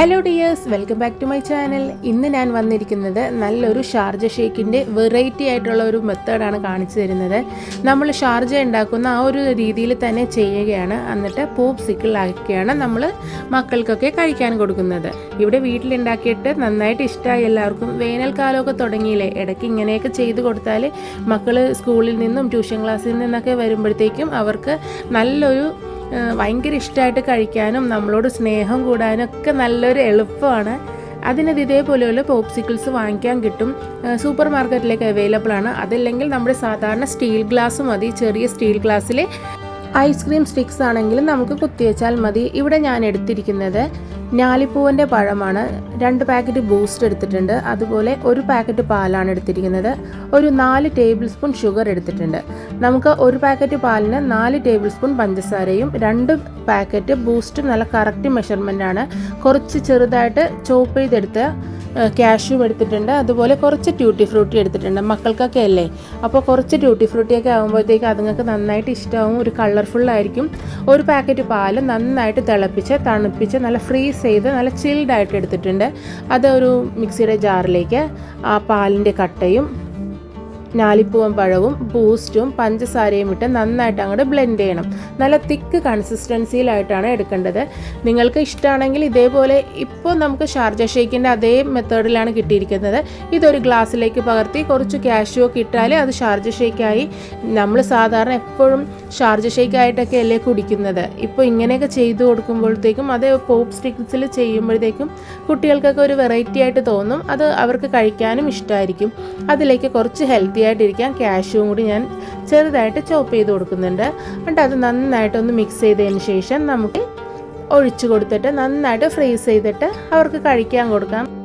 Hello dears welcome back to my channel ഇന്ന് ഞാൻ വന്നിരിക്കുന്നത് നല്ലൊരു ഷാർജ ഷേക്കിന്റെ വെറൈറ്റി ആയിട്ടുള്ള ഒരു മെത്തേഡാണ് കാണിച്ചു തരുന്നത്. നമ്മൾ ഷാർജ ഉണ്ടാക്കുന്ന ആ ഒരു രീതിയിൽ തന്നെ ചെയ്യുകയാണ്. എന്നിട്ട് പോപ്പ് സിക്കിളാക്കിയാണ് നമ്മൾ മക്കൾക്കൊക്കെ കഴിക്കാൻ കൊടുക്കുന്നത്. ഇവിടെ വീട്ടിലുണ്ടാക്കിയിട്ട് നന്നായിട്ട് ഇഷ്ടമായി എല്ലാവർക്കും വേനൽക്കാലമൊക്കെ തുടങ്ങിയില്ലേ? ഇടയ്ക്ക് ഇങ്ങനെയൊക്കെ ചെയ്ത് കൊടുത്താൽ മക്കൾ സ്കൂളിൽ നിന്നും ട്യൂഷൻ ക്ലാസ്സിൽ നിന്നൊക്കെ വരുമ്പോഴത്തേക്കും അവർക്ക് നല്ലൊരു ഭയങ്കര ഇഷ്ടമായിട്ട് കഴിക്കാനും നമ്മളോട് സ്നേഹം കൂടാനും ഒക്കെ നല്ലൊരു എളുപ്പമാണ്. അതിനത് ഇതേപോലെയുള്ള പോപ്സിക്കിൾസ് വാങ്ങിക്കാൻ കിട്ടും. സൂപ്പർ മാർക്കറ്റിലേക്ക് അവൈലബിൾ ആണ്. അതല്ലെങ്കിൽ നമ്മുടെ സാധാരണ സ്റ്റീൽ ഗ്ലാസ് മതി. ചെറിയ സ്റ്റീൽ ഗ്ലാസ്സിലെ ഐസ്ക്രീം സ്റ്റിക്സ് ആണെങ്കിലും നമുക്ക് കുത്തിവെച്ചാൽ മതി. ഇവിടെ ഞാൻ എടുത്തിരിക്കുന്നത് ഞാലിപ്പൂവിന്റെ പഴമാണ്. രണ്ട് പാക്കറ്റ് ബൂസ്റ്റ് എടുത്തിട്ടുണ്ട്. അതുപോലെ ഒരു പാക്കറ്റ് പാലാണ് എടുത്തിരിക്കുന്നത്. ഒരു നാല് ടേബിൾ സ്പൂൺ ഷുഗർ എടുത്തിട്ടുണ്ട്. നമുക്ക് ഒരു പാക്കറ്റ് പാലിന് നാല് ടേബിൾ സ്പൂൺ പഞ്ചസാരയും രണ്ട് പാക്കറ്റ് ബൂസ്റ്റ് നല്ല കറക്റ്റ് മെഷർമെന്റ് ആണ്. കുറച്ച് ചെറുതായിട്ട് ചോപ്പ് ചെയ്തെടുത്ത് ക്യാഷ്യൂ എടുത്തിട്ടുണ്ട്. അതുപോലെ കുറച്ച് ട്യൂട്ടി ഫ്രൂട്ടി എടുത്തിട്ടുണ്ട് മക്കൾക്കൊക്കെ അല്ലേ? അപ്പോൾ കുറച്ച് ട്യൂട്ടി ഫ്രൂട്ടിയൊക്കെ ആകുമ്പോഴത്തേക്ക് അതുങ്ങൾക്ക് നന്നായിട്ട് ഇഷ്ടമാവും ഒരു കളർഫുള്ളായിരിക്കും ഒരു പാക്കറ്റ് പാൽ നന്നായിട്ട് തിളപ്പിച്ച് തണുപ്പിച്ച് നല്ല ഫ്രീസ് ചെയ്ത് നല്ല ചിൽഡായിട്ട് എടുത്തിട്ടുണ്ട്. അത് ഒരു മിക്സിയുടെ ജാറിലേക്ക് ആ പാലിന്റെ കട്ടയും ഞാലിപ്പൂവൻ പഴവും ബൂസ്റ്റും പഞ്ചസാരയും ഇട്ട് നന്നായിട്ട് അങ്ങോട്ട് ബ്ലെൻഡ് ചെയ്യണം. നല്ല തിക്ക് കൺസിസ്റ്റൻസിയിലായിട്ടാണ് എടുക്കേണ്ടത്. നിങ്ങൾക്ക് ഇഷ്ടമാണെങ്കിൽ ഇതേപോലെ ഇപ്പോൾ നമുക്ക് ഷാർജ ഷേക്കിന്റെ അതേ മെത്തേഡിലാണ് കിട്ടിയിരിക്കുന്നത്. ഇതൊരു ഗ്ലാസ്സിലേക്ക് പകർത്തി കുറച്ച് കാഷ്യൂ ഒക്കെ ഇട്ടാൽ അത് ഷാർജ ഷേക്കായി. നമ്മൾ സാധാരണ എപ്പോഴും ഷാർജ ഷേക്കായിട്ടൊക്കെ അല്ലേ കുടിക്കുന്നത്. ഇപ്പോൾ ഇങ്ങനെയൊക്കെ ചെയ്തു കൊടുക്കുമ്പോഴത്തേക്കും അത് പോപ്പ് സ്റ്റിക്സിൽ ചെയ്യുമ്പോഴത്തേക്കും കുട്ടികൾക്കൊക്കെ ഒരു വെറൈറ്റി ആയിട്ട് തോന്നും. അത് അവർക്ക് കഴിക്കാനും ഇഷ്ടമായിരിക്കും അതിലേക്ക് കുറച്ച് ഹെൽത്തി ആയിട്ടിരിക്കാൻ കാഷ്യൂ കൂടി ഞാൻ ചെറുതായിട്ട് ചോപ്പ് ചെയ്ത് കൊടുക്കുന്നുണ്ട്. എന്നിട്ട് അത് നന്നായിട്ടൊന്ന് മിക്സ് ചെയ്തതിന് ശേഷം നമുക്ക് ഒഴിച്ചു കൊടുത്തിട്ട് നന്നായിട്ട് ഫ്രീസ് ചെയ്തിട്ട് അവർക്ക് കഴിക്കാൻ കൊടുക്കാം.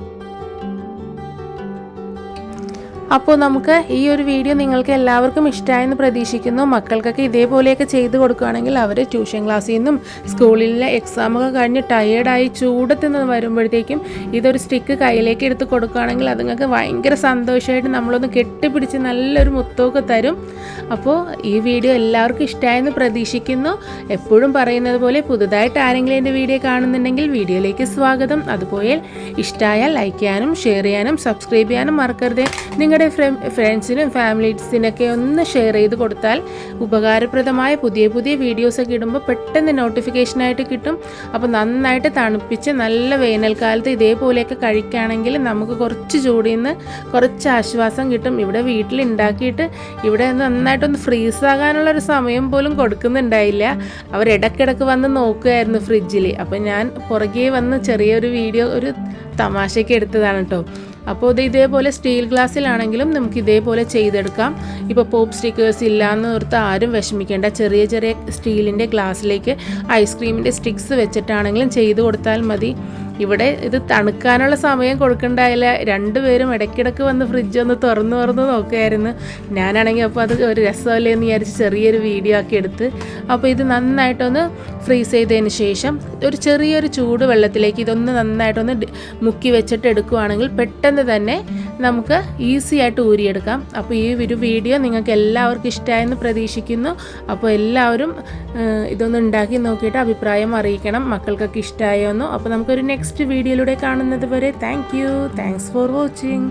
അപ്പോൾ നമുക്ക് ഈ ഒരു വീഡിയോ നിങ്ങൾക്ക് എല്ലാവർക്കും ഇഷ്ടമായെന്ന് പ്രതീക്ഷിക്കുന്നു. മക്കൾക്കൊക്കെ ഇതേപോലെയൊക്കെ ചെയ്ത് കൊടുക്കുകയാണെങ്കിൽ അവർ ട്യൂഷൻ ക്ലാസ്സിൽ നിന്നും സ്കൂളിലെ എക്സാമൊക്കെ കഴിഞ്ഞ് ടയേർഡായി ചൂടത്ത് നിന്ന് വരുമ്പോഴത്തേക്കും ഇതൊരു സ്റ്റിക്ക് കയ്യിലേക്ക് എടുത്ത് കൊടുക്കുകയാണെങ്കിൽ അതുങ്ങൾക്ക് ഭയങ്കര സന്തോഷമായിട്ട് നമ്മളൊന്ന് കെട്ടിപ്പിടിച്ച് നല്ലൊരു മുത്തമൊക്കെ തരും. അപ്പോൾ ഈ വീഡിയോ എല്ലാവർക്കും ഇഷ്ടമായെന്ന് പ്രതീക്ഷിക്കുന്നു. എപ്പോഴും പറയുന്നത് പോലെ പുതുതായിട്ട് ആരെങ്കിലും എന്റെ വീഡിയോ കാണുന്നുണ്ടെങ്കിൽ വീഡിയോയിലേക്ക് സ്വാഗതം. അതുപോലെ ഇഷ്ടമായാൽ ലൈക്ക് ചെയ്യാനും ഷെയർ ചെയ്യാനും സബ്സ്ക്രൈബ് ചെയ്യാനും മറക്കരുത്. നിങ്ങളുടെ ഫ്രണ്ട്സിനും ഫാമിലീസിനൊക്കെ ഒന്ന് ഷെയർ ചെയ്ത് കൊടുത്താൽ ഉപകാരപ്രദമായ പുതിയ പുതിയ വീഡിയോസൊക്കെ ഇടുമ്പോൾ പെട്ടെന്ന് നോട്ടിഫിക്കേഷനായിട്ട് കിട്ടും. അപ്പോൾ നന്നായിട്ട് തണുപ്പിച്ച് നല്ല വേനൽക്കാലത്ത് ഇതേപോലെയൊക്കെ കഴിക്കുകയാണെങ്കിൽ നമുക്ക് കുറച്ച് ചൂടിൽ നിന്ന് കുറച്ച് ആശ്വാസം കിട്ടും. ഇവിടെ വീട്ടിൽ ഉണ്ടാക്കിയിട്ട് ഇവിടെ നന്നായിട്ടൊന്ന് ഫ്രീസ് ആകാനുള്ളൊരു സമയം പോലും കൊടുക്കുന്നുണ്ടായില്ല. അവർ വന്ന് നോക്കുമായിരുന്നു ഫ്രിഡ്ജിൽ അപ്പോൾ ഞാൻ പുറകെ വന്ന് ചെറിയൊരു വീഡിയോ ഒരു തമാശയ്ക്ക് എടുത്തതാണ് കേട്ടോ അപ്പോൾ ഇത് ഇതേപോലെ സ്റ്റീൽ ഗ്ലാസ്സിലാണെങ്കിലും നമുക്ക് ഇതേപോലെ ചെയ്തെടുക്കാം. ഇപ്പോൾ പോപ്പ് സ്റ്റിക്കേഴ്സ് ഇല്ലയെന്ന് ഓർത്ത് ആരും വിഷമിക്കേണ്ട. ചെറിയ ചെറിയ സ്റ്റീലിന്റെ ഗ്ലാസ്സിലേക്ക് ഐസ്ക്രീമിന്റെ സ്റ്റിക്സ് വെച്ചിട്ടാണെങ്കിലും ചെയ്ത് കൊടുത്താൽ മതി. ഇവിടെ ഇത് തണുക്കാനുള്ള സമയം കൊടുക്കണ്ടായില്ല. രണ്ടുപേരും ഇടയ്ക്കിടയ്ക്ക് വന്ന് ഫ്രിഡ്ജ് ഒന്ന് തുറന്ന് തുറന്ന് നോക്കുമായിരുന്നു ഞാനാണെങ്കിൽ അപ്പോൾ അത് ഒരു രസമല്ലേ എന്ന് വിചാരിച്ച് ചെറിയൊരു വീഡിയോ ആക്കി എടുത്ത് അപ്പോൾ ഇത് നന്നായിട്ടൊന്ന് ഫ്രീസ് ചെയ്തതിന് ശേഷം ഒരു ചെറിയൊരു ചൂട് വെള്ളത്തിലേക്ക് ഇതൊന്ന് നന്നായിട്ടൊന്ന് മുക്കി വെച്ചിട്ട് എടുക്കുവാണെങ്കിൽ പെട്ടെന്ന് തന്നെ നമുക്ക് ഈസി ആയിട്ട് ഊരിയെടുക്കാം. അപ്പോൾ ഈ ഒരു വീഡിയോ നിങ്ങൾക്ക് എല്ലാവർക്കും ഇഷ്ടമായെന്ന് പ്രതീക്ഷിക്കുന്നു. അപ്പോൾ എല്ലാവരും ഇതൊന്ന് ഉണ്ടാക്കി നോക്കിയിട്ട് അഭിപ്രായം അറിയിക്കണം. മക്കൾക്കൊക്കെ ഇഷ്ടമായോന്നോ അപ്പോൾ നമുക്കൊരു നെക്സ്റ്റ് വീഡിയോയിലൂടെ കാണുന്നത് വരെ thank you thanks for watching